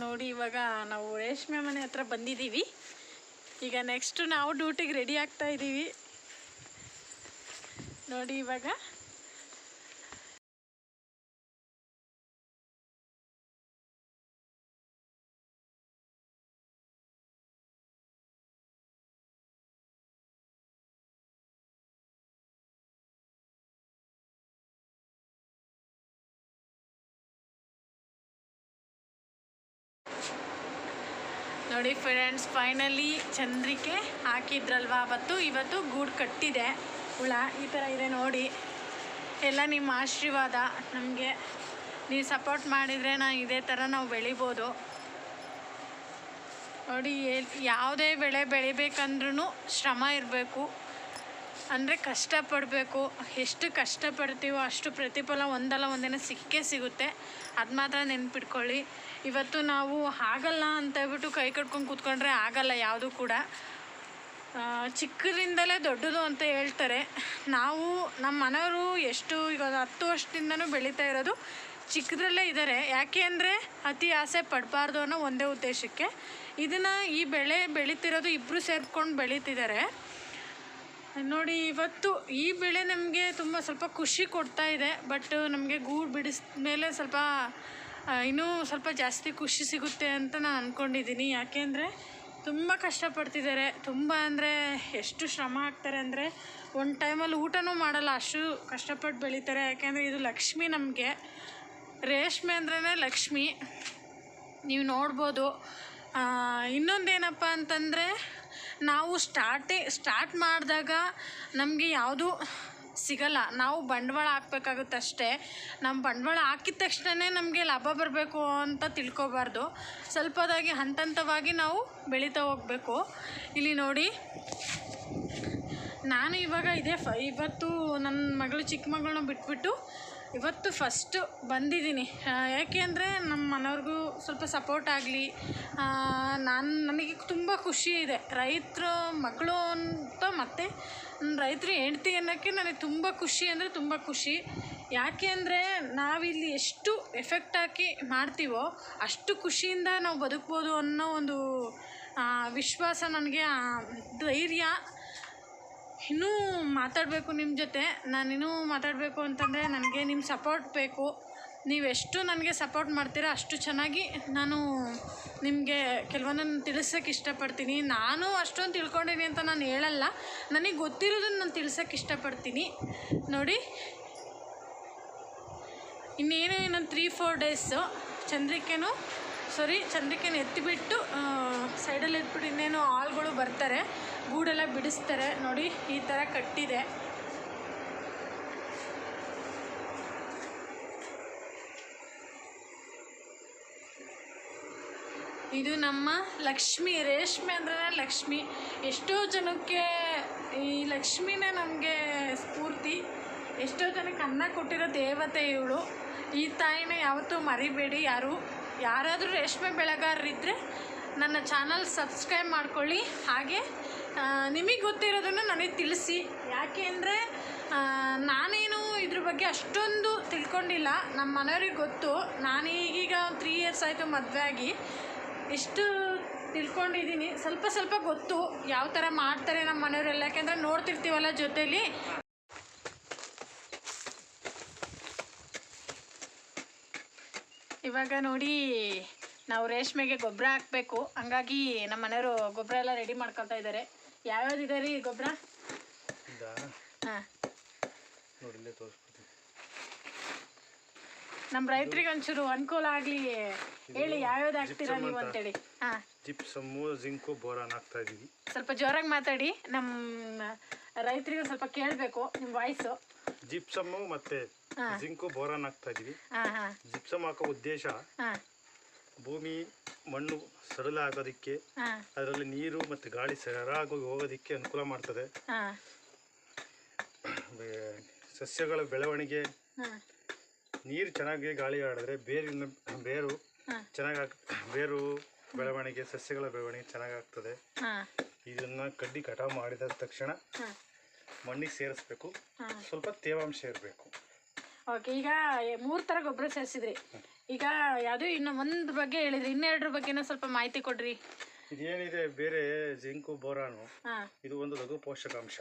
ನೋಡಿ, ಇವಾಗ ನಾವು ರೇಷ್ಮೆ ಮನೆ ಹತ್ರ ಬಂದಿದ್ದೀವಿ. ಈಗ ನೆಕ್ಸ್ಟು ನಾವು ಡ್ಯೂಟಿಗೆ ರೆಡಿ ಆಗ್ತಾ ಇದ್ದೀವಿ ನೋಡಿ, ಇವಾಗ ನೋಡಿ ಫ್ರೆಂಡ್ಸ್ ಫೈನಲಿ ಚಂದ್ರಿಕೆ ಹಾಕಿದ್ರಲ್ವಾ? ಅವತ್ತು ಇವತ್ತು ಗೂಡು ಕಟ್ಟಿದೆ. ಹುಳ, ಈ ಥರ ಇದೆ ನೋಡಿ. ಎಲ್ಲ ನಿಮ್ಮ ಆಶೀರ್ವಾದ. ನಮಗೆ ನೀವು ಸಪೋರ್ಟ್ ಮಾಡಿದರೆ ನಾ ಇದೇ ಥರ ನಾವು ಬೆಳಿಬೋದು. ನೋಡಿ ಯಾವುದೇ ಬೆಳೆ ಬೆಳಿಬೇಕಂದ್ರೂ ಶ್ರಮ ಇರಬೇಕು. ಅಂದರೆ ಕಷ್ಟಪಡಬೇಕು, ಎಷ್ಟು ಕಷ್ಟಪಡ್ತೀವೋ ಅಷ್ಟು ಪ್ರತಿಫಲ ಒಂದಲ್ಲ, ಒಂದಿನ ಸಿಕ್ಕೇ ಸಿಗುತ್ತೆ. ಅದು ಮಾತ್ರ ನೆನ್ಪಿಟ್ಕೊಳ್ಳಿ. ಇವತ್ತು ನಾವು ಆಗಲ್ಲ ಅಂತ ಹೇಳ್ಬಿಟ್ಟು ಕೈ ಕಟ್ಕೊಂಡು ಕೂತ್ಕೊಂಡ್ರೆ ಆಗಲ್ಲ ಯಾವುದು ಕೂಡ. ಚಿಕ್ಕದಿಂದಲೇ ದೊಡ್ಡದು ಅಂತ ಹೇಳ್ತಾರೆ. ನಾವು ನಮ್ಮ ಮನೆಯವರು ಎಷ್ಟು ಈಗ ಹತ್ತು ವರ್ಷದಿಂದನೂ ಬೆಳೀತಾ ಇರೋದು ಚಿಕ್ಕದ್ರಲ್ಲೇ ಇದ್ದಾರೆ ಯಾಕೆ ಅಂದರೆ ಅತಿ ಆಸೆ ಪಡಬಾರ್ದು ಅನ್ನೋ ಒಂದೇ ಉದ್ದೇಶಕ್ಕೆ. ಇದನ್ನು ಈ ಬೆಳೆ ಬೆಳೀತಿರೋದು ಇಬ್ಬರು ಸೇರ್ಕೊಂಡು ಬೆಳೀತಿದ್ದಾರೆ ನೋಡಿ, ಇವತ್ತು ಈ ಬೆಳೆ ನಮಗೆ ತುಂಬ ಸ್ವಲ್ಪ ಖುಷಿ ಕೊಡ್ತಾ ಇದೆ ಬಟ್ ನಮಗೆ ಗೂಡು ಬಿಡಿಸ್ ಮೇಲೆ ಸ್ವಲ್ಪ ಇನ್ನೂ ಸ್ವಲ್ಪ ಜಾಸ್ತಿ ಖುಷಿ ಸಿಗುತ್ತೆ ಅಂತ ನಾನು ಅಂದ್ಕೊಂಡಿದ್ದೀನಿ ಯಾಕೆಂದರೆ ತುಂಬ ಕಷ್ಟಪಡ್ತಿದ್ದಾರೆ. ತುಂಬ ಅಂದರೆ ಎಷ್ಟು ಶ್ರಮ ಹಾಕ್ತಾರೆ ಅಂದರೆ ಒಂದು ಟೈಮಲ್ಲಿ ಊಟನೂ ಮಾಡಲ್ಲ, ಅಷ್ಟು ಕಷ್ಟಪಟ್ಟು ಬೆಳೀತಾರೆ. ಯಾಕೆಂದರೆ ಇದು ಲಕ್ಷ್ಮಿ ನಮಗೆ. ರೇಷ್ಮೆ ಅಂದ್ರೇ ಲಕ್ಷ್ಮಿ. ನೀವು ನೋಡ್ಬೋದು. ಇನ್ನೊಂದೇನಪ್ಪ ಅಂತಂದರೆ ನಾವು ಸ್ಟಾರ್ಟೇ, ಸ್ಟಾರ್ಟ್ ಮಾಡಿದಾಗ ನಮಗೆ ಯಾವುದು ಸಿಗಲ್ಲ. ನಾವು ಬಂಡವಾಳ ಹಾಕ್ಬೇಕಾಗುತ್ತೆ ಅಷ್ಟೇ. ನಮ್ಮ ಬಂಡವಾಳ ಹಾಕಿದ ತಕ್ಷಣನೇ ನಮಗೆ ಲಾಭ ಬರಬೇಕು ಅಂತ ತಿಳ್ಕೊಬಾರ್ದು. ಸ್ವಲ್ಪದಾಗಿ ಹಂತ ಹಂತವಾಗಿ ನಾವು ಬೆಳೀತಾ ಹೋಗಬೇಕು. ಇಲ್ಲಿ ನೋಡಿ, ನಾನು ಇವಾಗ ಇದೇ ಇವತ್ತು ನನ್ನ ಮಗಳು ಚಿಕ್ಕ ಮಗಳನ್ನ ಬಿಟ್ಬಿಟ್ಟು ಇವತ್ತು ಫಸ್ಟು ಬಂದಿದ್ದೀನಿ. ಯಾಕೆ ಅಂದರೆ ನಮ್ಮ ಮನೆಯವ್ರಿಗೂ ಸ್ವಲ್ಪ ಸಪೋರ್ಟ್ ಆಗಲಿ. ನಾನು ನನಗೆ ತುಂಬ ಖುಷಿ ಇದೆ. ರೈತರ ಮಗಳು ಅಂತ ಮತ್ತು ರೈತರು ಹೆಂಡ್ತಿ ಅನ್ನೋಕ್ಕೆ ನನಗೆ ತುಂಬ ಖುಷಿ ಅಂದರೆ ತುಂಬ ಖುಷಿ. ಯಾಕೆ ಅಂದರೆ ನಾವಿಲ್ಲಿ ಎಷ್ಟು ಎಫೆಕ್ಟ್ ಹಾಕಿ ಮಾಡ್ತೀವೋ ಅಷ್ಟು ಖುಷಿಯಿಂದ ನಾವು ಬದುಕ್ಬೋದು ಅನ್ನೋ ಒಂದು ವಿಶ್ವಾಸ ನನಗೆ ಧೈರ್ಯ ಇನ್ನೂ ಮಾತಾಡಬೇಕು ನಿಮ್ಮ ಜೊತೆ. ನಾನಿನ್ನೂ ಮಾತಾಡಬೇಕು ಅಂತಂದರೆ ನನಗೆ ನಿಮ್ಮ ಸಪೋರ್ಟ್ ಬೇಕು. ನೀವೆಷ್ಟು ನನಗೆ ಸಪೋರ್ಟ್ ಮಾಡ್ತೀರೋ ಅಷ್ಟು ಚೆನ್ನಾಗಿ ನಾನು ನಿಮಗೆ ಕೆಲವೊಂದನ್ನು ತಿಳಿಸೋಕೆ ಇಷ್ಟಪಡ್ತೀನಿ. ನಾನು ಅಷ್ಟೊಂದು ತಿಳ್ಕೊಂಡಿನಿ ಅಂತ ನಾನು ಹೇಳಲ್ಲ. ನನಗೆ ಗೊತ್ತಿರೋದನ್ನು ನಾನು ತಿಳ್ಸೋಕೆ ಇಷ್ಟಪಡ್ತೀನಿ. ನೋಡಿ. ಇನ್ನೇನು ಇನ್ನೊಂದು ತ್ರೀ ಫೋರ್ ಡೇಸು ಚಂದ್ರಿಕೆನೂ ಸಾರಿ ಚಂದ್ರಿಕೆನ ಎತ್ತಿಬಿಟ್ಟು ಸೈಡಲ್ಲಿ ಇಟ್ಬಿಟ್ಟು ಇನ್ನೇನು ಆಳ್ಗಳು ಬರ್ತಾರೆ. ಗೂಡೆಲ್ಲ ಬಿಡಿಸ್ತಾರೆ. ನೋಡಿ, ಈ ಥರ ಕಟ್ಟಿದೆ. ಇದು ನಮ್ಮ ಲಕ್ಷ್ಮಿ, ರೇಷ್ಮೆ ಅಂದ್ರೆ ಲಕ್ಷ್ಮಿ. ಎಷ್ಟೋ ಜನಕ್ಕೆ ಈ ಲಕ್ಷ್ಮಿನೇ ನಮಗೆ ಸ್ಫೂರ್ತಿ. ಎಷ್ಟೋ ಜನಕ್ಕೆ ಅನ್ನ ಕೊಟ್ಟಿರೋ ದೇವತೆ ಇವಳು. ಈ ತಾಯಿನ ಯಾವತ್ತೂ ಮರಿಬೇಡಿ. ಯಾರು, ಯಾರಾದರೂ ರೇಷ್ಮೆ ಬೆಳೆಗಾರರಿದ್ದರೆ ನನ್ನ ಚಾನಲ್ ಸಬ್ಸ್ಕ್ರೈಬ್ ಮಾಡ್ಕೊಳ್ಳಿ. ಹಾಗೆ ನಿಮಗೆ ಗೊತ್ತಿರೋದನ್ನು ನನಗೆ ತಿಳಿಸಿ. ಯಾಕೆ ಅಂದರೆ ನಾನೇನು ಇದ್ರ ಬಗ್ಗೆ ಅಷ್ಟೊಂದು ತಿಳ್ಕೊಂಡಿಲ್ಲ. ನಮ್ಮ ಮನೆಯವ್ರಿಗೆ ಗೊತ್ತು. ನಾನು ಈಗೀಗ ತ್ರೀ ಇಯರ್ಸ್ ಆಯಿತು ಮದುವೆ ಆಗಿ. ಇಷ್ಟು ತಿಳ್ಕೊಂಡಿದ್ದೀನಿ ಸ್ವಲ್ಪ ಸ್ವಲ್ಪ ಗೊತ್ತು ಯಾವ ಥರ ಮಾಡ್ತಾರೆ ನಮ್ಮ ಮನೆಯವರೆಲ್ಲ. ಯಾಕೆಂದರೆ ನೋಡ್ತಿರ್ತೀವಲ್ಲ ಜೊತೇಲಿ. ಇವಾಗ ನೋಡಿ, ನಾವು ರೇಷ್ಮೆಗೆ ಗೊಬ್ಬರ ಹಾಕಬೇಕು. ಹಂಗಾಗಿ ನಮ್ಮ ಮನೆಯವರು ಗೊಬ್ಬರ ಎಲ್ಲ ರೆಡಿ ಮಾಡ್ಕೊಳ್ತಾ ಇದ್ದಾರೆ ಯಾವ್ಯಾವ್ದು ಇದೆ ರೀ ಗೊಬ್ಬರ? ಹಾಂ. ನೋಡಿ ಇಲ್ಲೇ ತೋರಿಸ್ಬಿಡ್ತೀನಿ ನಮ್ಮ ರೈತರಿಗೆ ಒಂಚೂರು ಅನುಕೂಲ ಆಗಲಿ. ಹೇಳಿ ಯಾವ್ಯಾವ್ದು ಹಾಕ್ತೀರಾ ನೀವು ಅಂತೇಳಿ. ಹಾಂ. ಜಿಪ್ಸಮ್ಮು ಜಿಂಕು ಬೋರಾನ್ ಹಾಕ್ತಾ ಇದೀವಿ. ಸ್ವಲ್ಪ ಜೋರಾಗಿ ಮಾತಾಡಿ. ನಮ್ಮ ರೈತರಿಗೆ ಸ್ವಲ್ಪ ಕೇಳಬೇಕು ನಿಮ್ಮ ವಾಯ್ಸು ಜಿಪ್ಸಮ್ಮು ಮತ್ತೆ. ಜಿಂಕು ಬೋರಾನ್ ಹಾಕ್ತಾ ಹಾಂ ಜಿಪ್ಸಮ್ ಹಾಕೋ ಉದ್ದೇಶ ಭೂಮಿ ಮಣ್ಣು ಸಡಿಲ ಆಗೋದಕ್ಕೆ ಅದರಲ್ಲಿ ನೀರು ಮತ್ತು ಗಾಳಿ ಸರಾಗಿ ಹೋಗೋದಕ್ಕೆ ಅನುಕೂಲ ಮಾಡ್ತದೆ. ಸಸ್ಯಗಳ ಬೆಳವಣಿಗೆ ನೀರು ಚೆನ್ನಾಗಿ ಗಾಳಿ ಆಡಿದ್ರೆ ಬೇರಿನ ಬೇರು ಚೆನ್ನಾಗಿ ಬೇರು ಬೆಳವಣಿಗೆ ಸಸ್ಯಗಳ ಬೆಳವಣಿಗೆ ಚೆನ್ನಾಗಿ ಆಗ್ತದೆ ಇದನ್ನ ಕಡ್ಡಿ ಕಟಾವು ಮಾಡಿದ ತಕ್ಷಣ ಮಣ್ಣಿಗೆ ಸೇರಿಸ್ಬೇಕು. ಸ್ವಲ್ಪ ತೇವಾಂಶ ಇರಬೇಕು. ಓಕೆ ಈಗ ಮೂರು ಥರ ಗೊಬ್ಬರ ಸೇರಿಸಿದ್ರಿ. ಈಗ ಯಾವುದು ಇನ್ನು ಒಂದು ಬಗ್ಗೆ ಹೇಳಿದ್ರಿ ಇನ್ನೆರಡರ ಬಗ್ಗೆನೂ ಸ್ವಲ್ಪ ಮಾಹಿತಿ ಕೊಡ್ರಿ. ಇದೇನಿದೆ ಬೇರೆ ಜಿಂಕು ಬೋರಾನು. ಇದು ಒಂದು ಲಘು ಪೋಷಕಾಂಶ.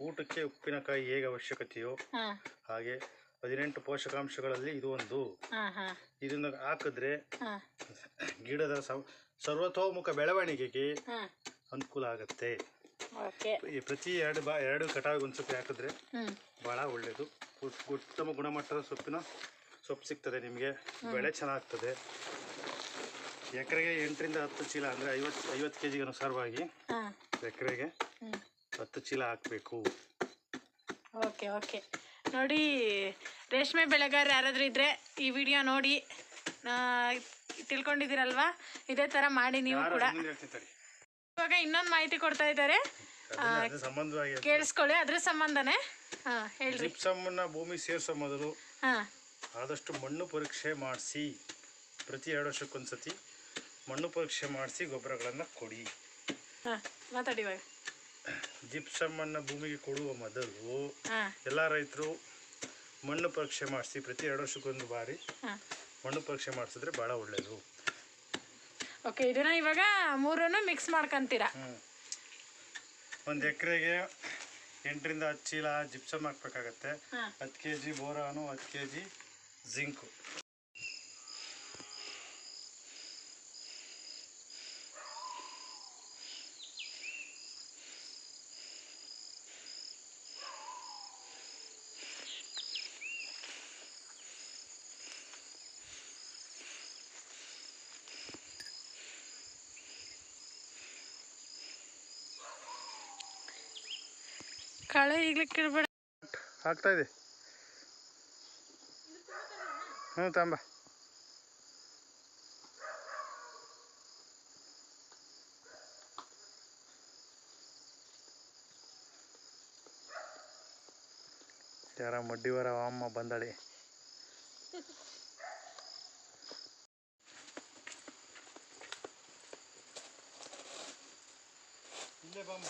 ಊಟಕ್ಕೆ ಉಪ್ಪಿನಕಾಯಿ ಹೇಗೆ ಅವಶ್ಯಕತೆಯೋ ಹಾಗೆ ಹದಿನೆಂಟು ಪೋಷಕಾಂಶಗಳಲ್ಲಿ ಇದು ಒಂದು. ಇದನ್ನ ಹಾಕಿದ್ರೆ ಗಿಡದ ಸರ್ವತೋಮುಖ ಬೆಳವಣಿಗೆಗೆ ಅನುಕೂಲ ಆಗುತ್ತೆ. ಈ ಪ್ರತಿ ಎರಡು ಬಾ ಎರಡು ಕಟಾವಿಗೆ ಒಂದು ಸೊಪ್ಪು ಹಾಕಿದ್ರೆ ಭಾಳ ಒಳ್ಳೆಯದು ಉತ್- ಉತ್ತಮ ಗುಣಮಟ್ಟದ ಸೊಪ್ಪಿನ ಸೊಪ್ಪು ಸಿಗ್ತದೆ ನಿಮಗೆ. ಬೆಳೆ ಚೆನ್ನಾಗ್ತದೆ. ಎಕರೆಗೆ ಎಂಟರಿಂದ ಹತ್ತು ಚೀಲ ಅಂದರೆ ಐವತ್ತು ಐವತ್ತು ಕೆ ಜಿಗೆ ಅನುಸಾರವಾಗಿ ಎಕರೆಗೆ ಹತ್ತು ಚೀಲ ಹಾಕಬೇಕು. Okay okay. ನೋಡಿ ರೇಷ್ಮೆ ಬೆಳೆಗಾರ ಯಾರಾದರೂ ಇದ್ದರೆ ಈ ವಿಡಿಯೋ ನೋಡಿ ತಿಳ್ಕೊಂಡಿದ್ದೀರಲ್ವಾ? ಇದೇ ಥರ ಮಾಡಿ ನೀವು ಕೂಡ ಇವಾಗ ಇನ್ನೊಂದು ಮಾಹಿತಿ ಕೊಡ್ತಾ ಇದ್ದಾರೆ. ಸಂಬಂಧವಾಗಿ ಕೇಳಿಸ್ಕೊಳ್ಳಿ ಅದ್ರ ಸಂಬಂಧನೇ. ಹಾಂ ಹೇಳ್ರಿ. ಜಿಪ್ಸಮ್ಮನ್ನ ಭೂಮಿ ಸೇರ್ಸೋ ಮೊದಲು ಹಾಂ. ಆದಷ್ಟು ಮಣ್ಣು ಪರೀಕ್ಷೆ ಮಾಡಿಸಿ ಪ್ರತಿ ಎರಡು ವರ್ಷಕ್ಕೊಂದ್ಸತಿ ಮಣ್ಣು ಪರೀಕ್ಷೆ ಮಾಡಿಸಿ ಗೊಬ್ಬರಗಳನ್ನು ಕೊಡಿ. ಹಾ ಮಾತಾಡಿ ಇವಾಗ. ಜಿಪ್ಸಮ್ಮನ್ನು ಭೂಮಿಗೆ ಕೊಡುವ ಮೊದಲು ಹಾ. ಎಲ್ಲ ರೈತರು ಮಣ್ಣು ಪರೀಕ್ಷೆ ಮಾಡಿಸಿ ಪ್ರತಿ ಎರಡು ವರ್ಷಕ್ಕೊಂದು ಬಾರಿ ಹಾಂ. ಮಣ್ಣು ಪರೀಕ್ಷೆ ಮಾಡಿಸಿದ್ರೆ ಭಾಳ ಒಳ್ಳೆಯದು ಓಕೆ ಇದನ್ನ ಇವಾಗ ಮೂರನ್ನು ಮಿಕ್ಸ್ ಮಾಡ್ಕೊಂತೀರಾ? ಒಂದು ಎಕರೆಗೆ ಎಂಟರಿಂದ ಹತ್ತು ಚೀಲ ಜಿಪ್ಸಮ್ ಹಾಕ್ಬೇಕಾಗತ್ತೆ. ಹತ್ತು ಕೆ ಜಿ ಬೋರಾನು ಹತ್ತು ಕೆ ಜಿ ಜಿಂಕು. ಕಳೆ ಈಗ್ಲಿಕ್ಕೆ ಇರ್ಬೇಡ ಆಗ್ತಾ ಇದೆ ಹ್ಞೂ ತಾಂಬ ಯಾರ ಮಡ್ಡಿವರ ಅಮ್ಮ ಬಂದಳೆ. ಇಲ್ಲೇ ಬಾಮ್ಮ